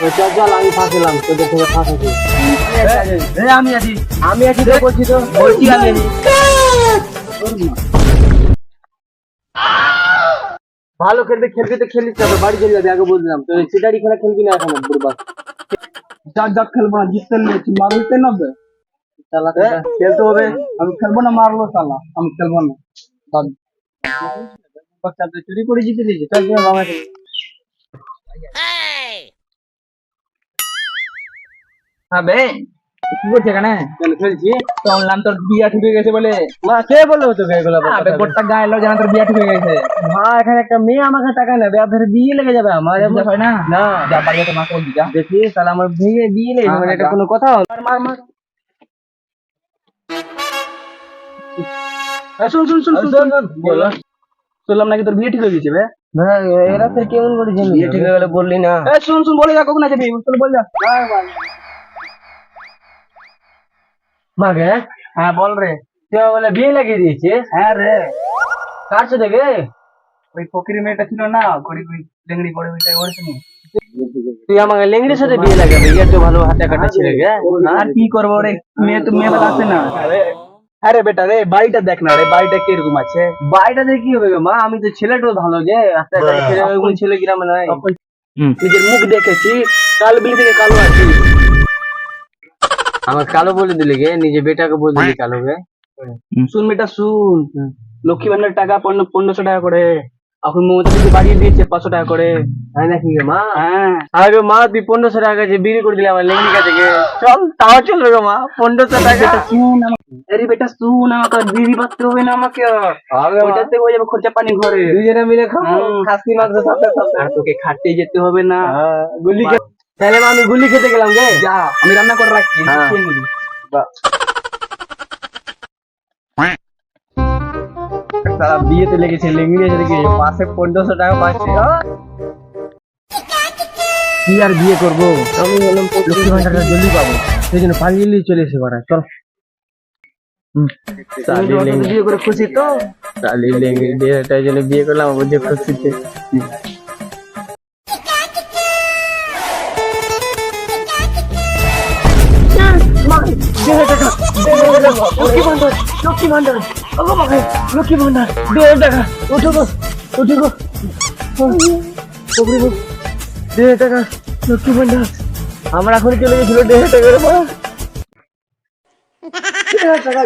ওই চল চল আমি ফাঁসলাম তোদের থেকে ফাঁসাছি আমি আছি। আমি আছি তো বলছি তো বলছি আমি ভালো খেলতে খেলতে তো খেলিস না বাড়ি চলে যাবে আগে বলছিলাম তো সিটারি খেলা খেলবি না এখন বুড়বা যাক যাক খেলব না জিততে নিয়েছি মার হইতে নবে চালা খেলতে হবে। আমি খেলব না মারলো সালা আমি খেলব না। চুরি করে জিতে দিয়েছে চল চল হ্যাঁ কি করছে এখানে? খেলছি? শুনলাম তোর বিয়া ঠিক হয়ে গেছে বলে। মা কে বলল তোকে এগুলো আবে গোটা গায়ে লোক জানা তোর বিয়া ঠিক হয়ে গেছে। মা এখানে একটা মেয়ে আমাকে টাকা নেবে আর বিয়ে লেগে যাবে আমার। যা হয় না? না। যা বাড়িতে তো মাকে বলবি যা। দেখি তাহলে আমার বিয়ে বিয়ে লেগে যাবে হ্যাঁ, এটা কোনো কথা হলো মার মার শুন শুন শুন শুন বলো। শুনলাম নাকি তোর বিয়ে ঠিক হয়ে গেছে বে? না এরা ফের কেমন করে জানি। বিয়ে ঠিক হয়ে গেলে বললি না। এ শুন শুন বলে যা কখন আছে বিয়ে চল বল যা। মাকে? হ্যাঁ বল রে। তুই বলে বিয়ে লাগিয়ে দিয়েছিস? হ্যাঁ রে। কার সাথে গে? ওই ফকিরি মেয়েটা ছিল না গরিব লেংড়ি পড়ে ওইটাই ওর তুই আমাকে লেঙ্গির সাথে বিয়ে লাগাবি এর তো ভালো হাতে কাটা ছিল গে আর কি করব রে? মেয়ে তো মেয়ে আসে না। আরে বেটা রে বাড়িটা দেখ না রে বাড়িটা কীরকম আছে? বাড়িটা দিয়ে কি হবে মা? আমি তো ছেলেটা ভালো যে রাস্তা ঘাটে ছেলে ওই ছেলে গ্রামে নাই। নিজের মুখ দেখেছি কালো বিলি থেকে কালো আছি। আমার কালো বলে দিলি গে নিজে বেটাকে বলে দিলি কালো গে। শুন বেটা শুন। লক্ষ্মী ভান্ডার টাকা পনেরোশো টাকা করে। এখন মমতা দিদি বাড়িয়ে দিয়েছে পাঁচশো টাকা করে। তাই নাকি গে মা? হ্যাঁ। আগে মা তুই পনেরোশো টাকা বিক্রি করে দিলে আমার লেঙ্গির কাছে গে। চল তাও চলবে গো মা পনেরোশো টাকা। শুন আরে বেটা শুন আমাকে আর বিড়ি পাততে হবে না আমাকে। ওইটাতে হয়ে যাবে খরচা পানি ঘরে। দুজনে মিলে খাব। খাসি মাংস সাথে সাথে। তোকে খাটতে যেতে হবে না। হ্যাঁ, গুলি তাহলে আমি গুলি খেতে গেলাম গে। যা আমি রান্না করে রাখছি হ্যাঁ। খেয়ে বিয়েতে লেগেছে লেঙ্গি এসে দেখি মাসে পনেরোশো টাকা পাচ্ছে! কি আর বিয়ে করব? আমি বললাম লক্ষ্মী ভান্ডারটা জলদি পাবো। সেই জন্য পালিয়ে নিয়ে চলে এসে পারা চল। বিয়ে করে খুশি তো শালি লেঙ্গি। দিয়ে তাই জন্য বিয়ে করলাম বুঝে খুশিতে। লক্ষ্মী ভান্ডার লক্ষ্মী ভান্ডার। ওগো বাবা লক্ষ্মী ভান্ডার। দু হাজার টাকা ওঠো গো। ওঠো গো। দু হাজার টাকা, লক্ষ্মী ভান্ডার। আমরা এখন চলে গেছিল দেড় টাকা রে মা টাকা